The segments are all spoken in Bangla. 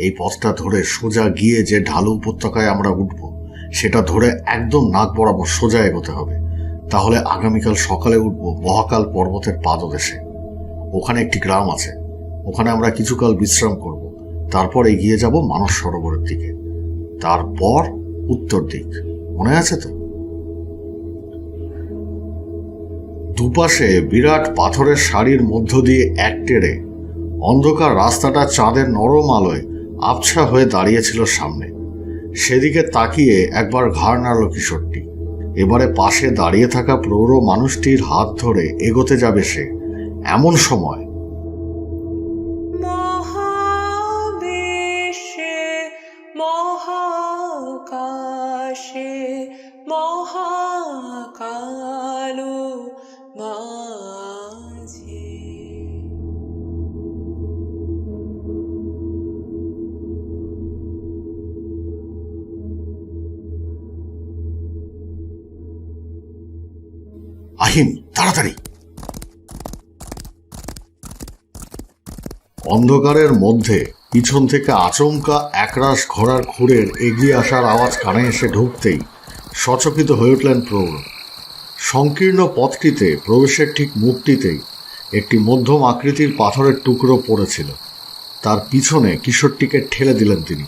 এই পথটা ধরে সোজা গিয়ে যে ঢালু উপত্যকায় আমরা উঠব, সেটা ধরে একদম নাক বরাবর সোজা এগোতে হবে। তাহলে আগামীকাল সকালে উঠব মহাকাল পর্বতের পাদদেশে। ওখানে একটি গ্রাম আছে। ওখানে আমরা কিছুকাল বিশ্রাম করব। তারপর এগিয়ে যাব মানস সরোবরের দিকে। তারপর উত্তর দিক। মনে আছে তো? দুপাশে বিরাট পাথরের সারির মধ্য দিয়ে এক টেরে অন্ধকার রাস্তাটা চাঁদের নরম আলোয় আবছা হয়ে দাঁড়িয়েছিল সামনে। সেদিকে তাকিয়ে একবার ঘাড় নাড়ল কিশোরটি। এবারে পাশে দাঁড়িয়ে থাকা প্রৌঢ় মানুষটির হাত ধরে এগোতে যাবে সে। এমন সময় আহিম তাড়াতাড়ি। অন্ধকারের মধ্যে পিছন থেকে আচমকা একরাশ ঘোড়ার খুঁড়ের এগিয়ে আসার আওয়াজ কানে এসে ঢুকতেই সচকিত হয়ে উঠলেন প্রৌঢ়। সংকীর্ণ পথটিতে প্রবেশের ঠিক মুখটিতেই একটি মধ্যম আকৃতির পাথরের টুকরো পড়েছিল। তার পিছনে কিশোরটিকে ঠেলে দিলেন তিনি।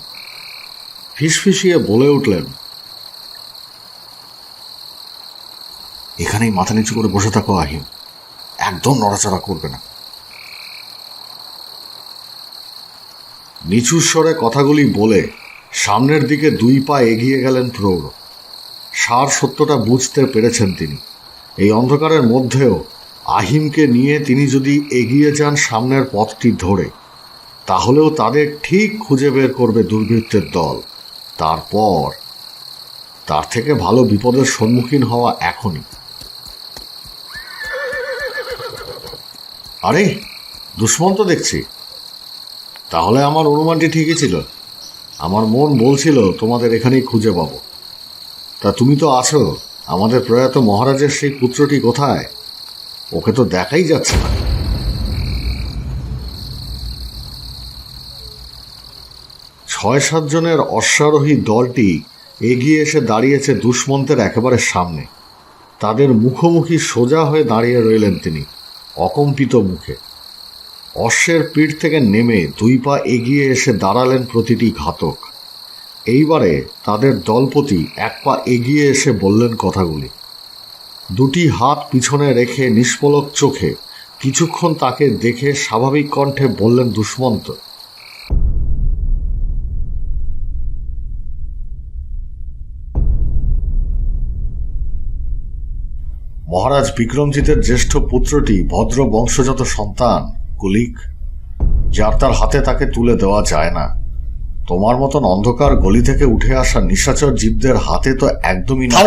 ফিসফিসিয়ে বলে উঠলেন এখানেই মাথা নিচু করে বসে থাকো, আহিম। একদম নড়াচড়া করবে না। নিচু স্বরে কথাগুলি বলে সামনের দিকে দুই পা এগিয়ে গেলেন প্রৌঢ়। সার সত্যটা বুঝতে পেরেছেন তিনি। এই অন্ধকারের মধ্যেও আহিমকে নিয়ে তিনি যদি এগিয়ে যান সামনের পথটি ধরে, তাহলেও তাদের ঠিক খুঁজে বের করবে দুর্বৃত্তের দল। তারপর তার থেকে ভালো বিপদের সম্মুখীন হওয়া এখনই। আরে দুষ্মন্ত দেখছি। তাহলে আমার অনুমানটি ঠিকই ছিল। আমার মন বলছিল, তোমাদের এখানেই খুঁজে পাবো। তা তুমি তো আছো। আমাদের প্রয়াত মহারাজের সেই পুত্রটি কোথায়? ওকে তো দেখাই যাচ্ছে না। ছয় সাতজনের অশ্বারোহী দলটি এগিয়ে এসে দাঁড়িয়েছে দুষ্মন্তের একেবারে সামনে। তাদের মুখোমুখি সোজা হয়ে দাঁড়িয়ে রইলেন তিনি। অকম্পিত মুখে। অশ্বের পিঠ থেকে নেমে দুই পা এগিয়ে এসে দাঁড়ালেন প্রতিটি ঘাতক। এইবারে তাদের দলপতি এক পা এগিয়ে এসে বললেন কথাগুলি। দুটি হাত পিছনে রেখে নিষ্পলক চোখে কিছুক্ষণ তাকে দেখে স্বাভাবিক কণ্ঠে বললেন দুষ্মন্ত মহারাজ বিক্রমজিতের জ্যেষ্ঠ পুত্রটি ভদ্র বংশজাত সন্তান কুলিক যার তার হাতে তাকে তুলে দেওয়া যায় না। তোমার মতন অন্ধকার গলি থেকে উঠে আসা নিশাচর জীবদের হাতে তো একদমই না।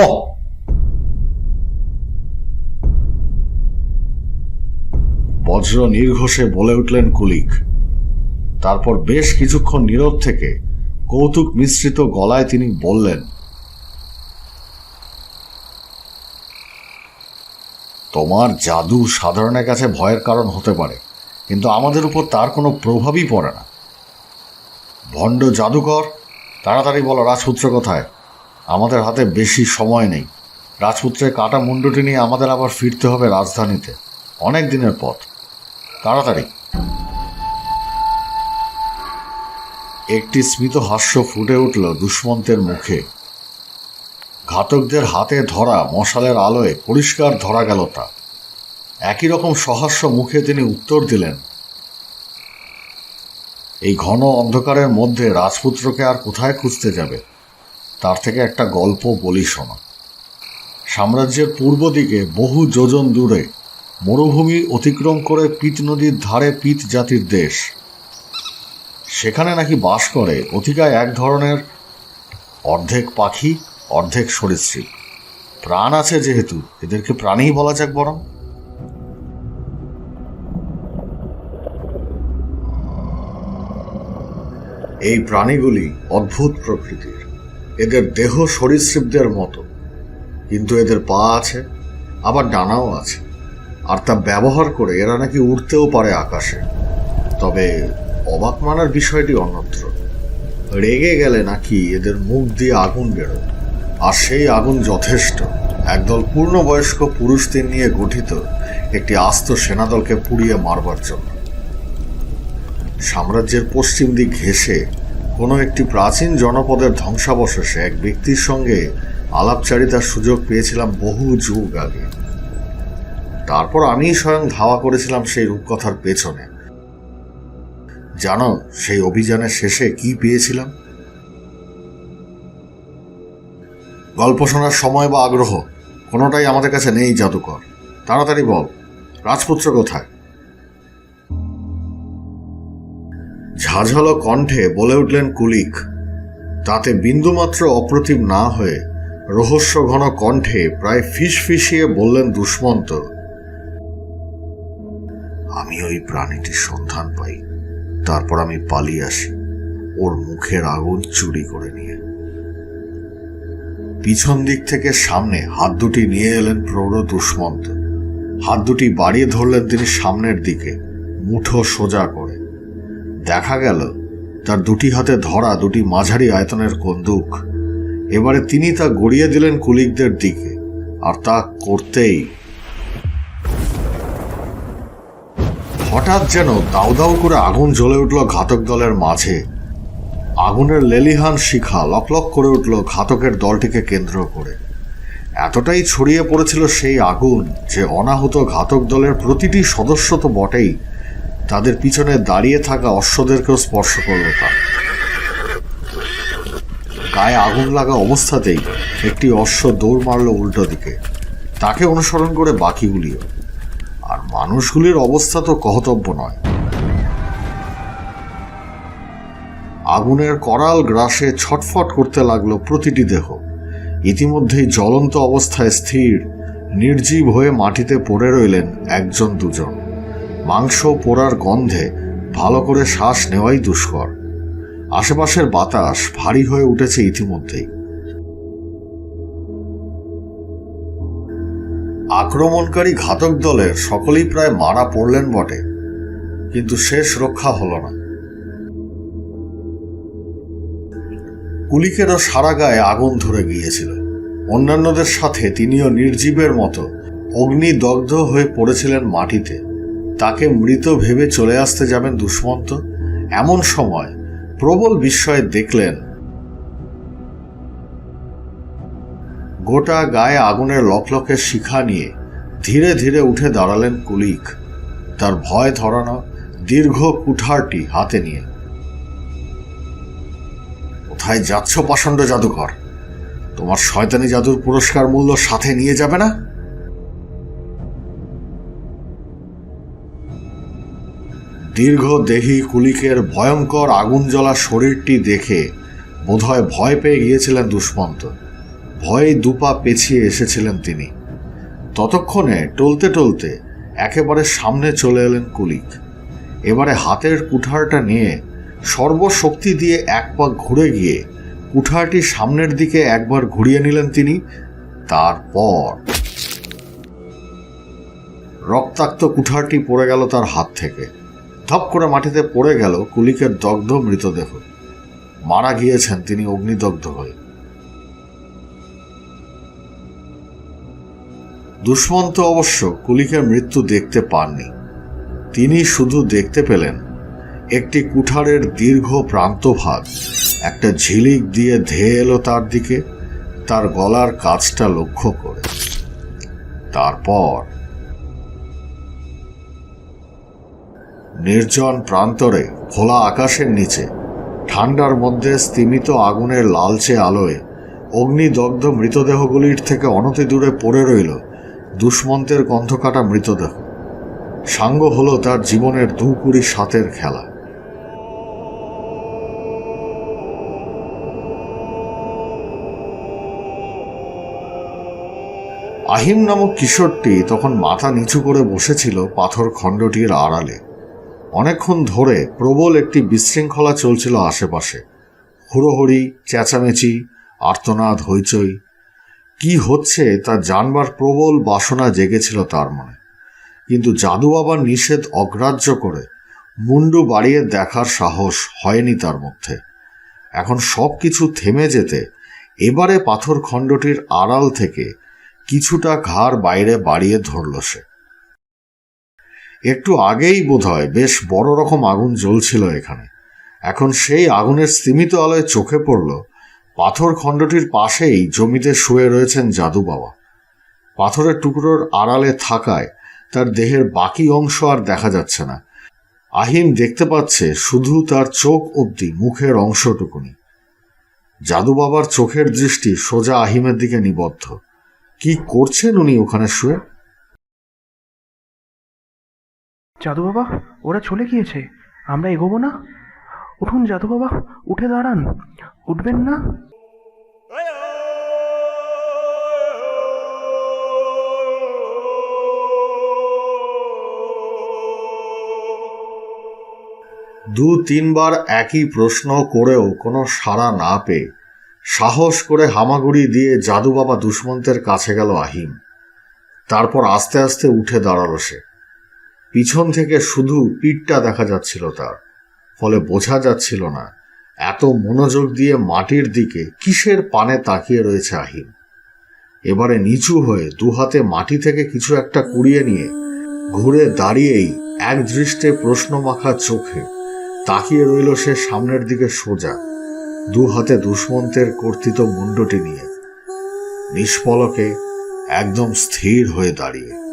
বজ্র নির্ঘোষে বলে উঠলেন কুলিক তারপর বেশ কিছুক্ষণ নীরব থেকে কৌতুক মিশ্রিত গলায় তিনি বললেন তোমার জাদু সাধারণের কাছে ভয়ের কারণ হতে পারে, কিন্তু আমাদের উপর তার কোনো প্রভাবই পড়ে না। ভণ্ড জাদুকর, তাড়াতাড়ি বলো রাজপুত্র কোথায়, আমাদের হাতে বেশি সময় নেই। রাজপুত্রের কাটা মুন্ডুটি নিয়ে আমাদের আবার ফিরতে হবে রাজধানীতে, অনেক দিনের পথ। তাড়াতাড়ি। একটি স্মিত হাস্য ফুটে উঠল দুষ্মন্তের মুখে। ঘাতকদের হাতে ধরা মশালের আলোয় পরিষ্কার ধরা গেল তা। একই রকম সহাস্য মুখে তিনি উত্তর দিলেন, এই ঘন অন্ধকারের মধ্যে রাজপুত্রকে আর কোথায় খুঁজতে যাবে? তার থেকে একটা গল্প বলি শোনা। সাম্রাজ্যের পূর্ব দিকে বহু যোজন দূরে মরুভূমি অতিক্রম করে পিত নদীর ধারে পিত জাতির দেশ। সেখানে নাকি বাস করে অধিকায় এক ধরনের অর্ধেক পাখি অর্ধেক সরীসৃপ প্রাণ আছে যেহেতু, এদেরকে প্রাণীই বলা যাক বরং। এই প্রাণীগুলি অদ্ভুত প্রকৃতির। এদের দেহ সরীসৃপদের মতো। কিন্তু এদের পা আছে, আবার ডানাও আছে। আর তা ব্যবহার করে এরা নাকি উড়তেও পারে আকাশে। তবে অবাক মানার বিষয়টি অন্যত্র। রেগে গেলে নাকি এদের মুখ দিয়ে আগুন বেরোয়। আর সেই আগুন যথেষ্ট। একদল পূর্ণবয়স্ক পুরুষদের নিয়ে গঠিত একটি আস্ত সেনাদলকে পুড়িয়ে মারবার জন্য। সাম্রাজ্যের পশ্চিম দিক ঘেঁষে কোনো একটি প্রাচীন জনপদের ধ্বংসাবশেষে এক ব্যক্তির সঙ্গে আলাপচারিতার সুযোগ পেয়েছিলাম বহু যুগ আগে। তারপর আমি স্বয়ং ধাওয়া করেছিলাম সেই রূপকথার পেছনে। জানো, সেই অভিযানের শেষে কি পেয়েছিলাম? গল্প শোনার সময় বা আগ্রহ কোনোটাই আমাদের কাছে নেই, জাদুকর। তাড়াতাড়ি বল, রাজপুত্র কোথায়? ঝাঝালো কণ্ঠে বলে উঠলেন কুলিক। তাতে বিন্দুমাত্র অপ্রতিম না হয়ে রহস্য ঘন কণ্ঠে প্রায় ফিস ফিসিয়ে বললেন দুষ্মন্ত, আমি ওই প্রাণীটির সন্ধান পাই। তারপর আমি পালিয়ে আসি। ওর মুখের আগুন চুরি করে নিয়ে। পিছন দিক থেকে সামনে হাত দুটি নিয়ে এলেন প্রৌঢ় দুষ্মন্ত। হাত দুটি বাড়িয়ে ধরলেন তিনি সামনের দিকে, মুঠো সোজা করে। দেখা গেল, তার দুটি হাতে ধরা দুটি মাঝারি আয়তনের কন্দুক। এবারে তিনি তা গড়িয়ে দিলেন কুলিকদের দিকে, আর তা করতেই হঠাৎ যেন দাউ দাউ করে আগুন জ্বলে উঠল ঘাতক দলের মাঝে। আগুনের লেলিহান শিখা লকলক করে উঠল ঘাতকের দলটিকে কেন্দ্র করে। এতটাই ছড়িয়ে পড়েছিল সেই আগুন যে অনাহুত ঘাতক দলের প্রতিটি সদস্য তো বটেই, তাদের পিছনে দাঁড়িয়ে থাকা অশ্বদেরকেও স্পর্শ করল তা গায়ে আগুন লাগা অবস্থাতেই একটি অশ্ব দৌড় মারল উল্টো দিকে। তাকে অনুসরণ করে বাকিগুলিও। আর মানুষগুলির অবস্থা তো কহতব্য নয়। আগুনের করাল গ্রাসে ছটফট করতে লাগল প্রতিটি দেহ। ইতিমধ্যেই জ্বলন্ত অবস্থায় স্থির, নির্জীব হয়ে মাটিতে পড়ে রইলেন একজন দুজন। মাংস পোড়ার গন্ধে ভালো করে শ্বাস নেওয়াই দুষ্কর। আশেপাশের বাতাস ভারী হয়ে উঠেছে ইতিমধ্যেই। আক্রমণকারী ঘাতক দলের সকলেই প্রায় মারা পড়লেন বটে, কিন্তু শেষ রক্ষা হলো না। কুলিকেরও সারা গায়ে আগুন ধরে গিয়েছিল। অন্যান্যদের সাথে তিনিও নির্জীবের মতো অগ্নিদগ্ধ হয়ে পড়েছিলেন মাটিতে। তাকে মৃত ভেবে চলে আসতে যাবেন দুষ্মন্ত। এমন সময় প্রবল বিস্ময়ে দেখলেন, গোটা গায়ে আগুনের লকলকের শিখা নিয়ে ধীরে ধীরে উঠে দাঁড়ালেন কুলিক। তার ভয় ধরানো দীর্ঘ কুঠারটি হাতে নিয়ে। কোথায় যাচ্ছ, পাষণ্ড জাদুঘর? তোমার শয়তানি জাদুর পুরস্কার মূল্য সাথে নিয়ে যাবে না? দীর্ঘ দেহি কুলিকের ভয়ঙ্কর আগুন জ্বলা শরীরটি দেখে বোধহয় ভয় পেয়ে গিয়েছিলেন দুষ্মন্ত। ভয়ে দুপা পেছিয়ে এসেছিলেন তিনি। ততক্ষণে টলতে টলতে একেবারে সামনে চলে এলেন কুলিক। এবারে হাতের কুঠারটা নিয়ে সর্বশক্তি দিয়ে এক পাক ঘুরে গিয়ে কুঠারটি সামনের দিকে একবার ঘুরিয়ে নিলেন তিনি। তারপর রক্তাক্ত কুঠারটি পড়ে গেল তার হাত থেকে। ধপ করে মাটিতে পড়ে গেল কুলিকের দগ্ধ মৃতদেহ। মারা গিয়েছেন তিনি অগ্নিদগ্ধ হয়ে। দুষ্মন্ত অবশ্য কুলিকের মৃত্যু দেখতে পাননি। তিনি শুধু দেখতে পেলেন একটি কুঠারের দীর্ঘ প্রান্তভাগ। একটা ঝিলিক দিয়ে ধেয়ে এলো তার দিকে, তার গলার কাজটা লক্ষ্য করে। তারপর নির্জন প্রান্তরে, খোলা আকাশের নিচে, ঠান্ডার মধ্যে স্তিমিত আগুনের লালচে আলোয়, অগ্নিদগ্ধ মৃতদেহগুলির থেকে অনতি দূরে পড়ে রইল দুষ্মন্তের গন্ধকাটা মৃতদেহ। সাঙ্গ হলো তার জীবনের দু কুড়ি সাতের খেলা। আহিম নামক কিশোরটি তখন মাথা নিচু করে বসেছিল পাথর খণ্ডটির আড়ালে। অনেকক্ষণ ধরে প্রবল একটি বিশৃঙ্খলা চলছিল আশেপাশে। হুড়োহুড়ি, চেঁচামেচি, আর্তনাদ, হইচই, কি হচ্ছে তা জানবার প্রবল বাসনা জেগেছিল তার মনে। কিন্তু জাদু বাবার নিষেধ অগ্রাহ্য করে মুন্ডু বাড়িয়ে দেখার সাহস হয়নি তার মধ্যে। এখন সব কিছু থেমে যেতে এবারে পাথর খণ্ডটির আড়াল থেকে কিছুটা ঘাড় বাইরে বাড়িয়ে ধরল সে। একটু আগেই বোধহয় বেশ বড় রকম আগুন জ্বলছিল এখানে। এখন সেই আগুনের স্তিমিত আলোয় চোখে পড়ল পাথর খণ্ডটির পাশেই জমিতে শুয়ে রয়েছেন জাদু বাবা। পাথরের টুকরোর আড়ালে থাকায় তার দেহের বাকি অংশ আর দেখা যাচ্ছে না। আহিম দেখতে পাচ্ছে শুধু তার চোখ অবধি মুখের অংশটুকুনি। জাদু বাবার চোখের দৃষ্টি সোজা আহিমের দিকে নিবদ্ধ। কি করছেন উনি ওখানে শুয়ে? জাদু বাবা ওরা চলে গিয়েছে। আমরা এগোবো না? উঠুন জাদু বাবা উঠে দাঁড়ান। উঠবেন না? দু তিনবার একই প্রশ্ন করেও কোনো সাড়া না পেয়ে সাহস করে হামাগুড়ি দিয়ে জাদু বাবা দুষ্মন্তের কাছে গেল আহিম। তারপর আস্তে আস্তে উঠে দাঁড়াল সে। পিছন থেকে শুধু পিঠটা দেখা যাচ্ছিল তার, ফলে বোঝা যাচ্ছিল না এত মনোযোগ দিয়ে মাটির দিকে কিসের পানে তাকিয়ে রয়েছে আহিম। এবারে নিচু হয়ে দু হাতে মাটি থেকে কিছু একটা কুড়িয়ে নিয়ে ঘুরে দাঁড়িয়েই এক দৃষ্টে প্রশ্নমাখা চোখে তাকিয়ে রইল সে সামনের দিকে সোজা। দু হাতে দুষ্মন্তের কর্তৃত মুন্ডটি নিয়ে নিষ্পলকে একদম স্থির হয়ে দাঁড়িয়ে।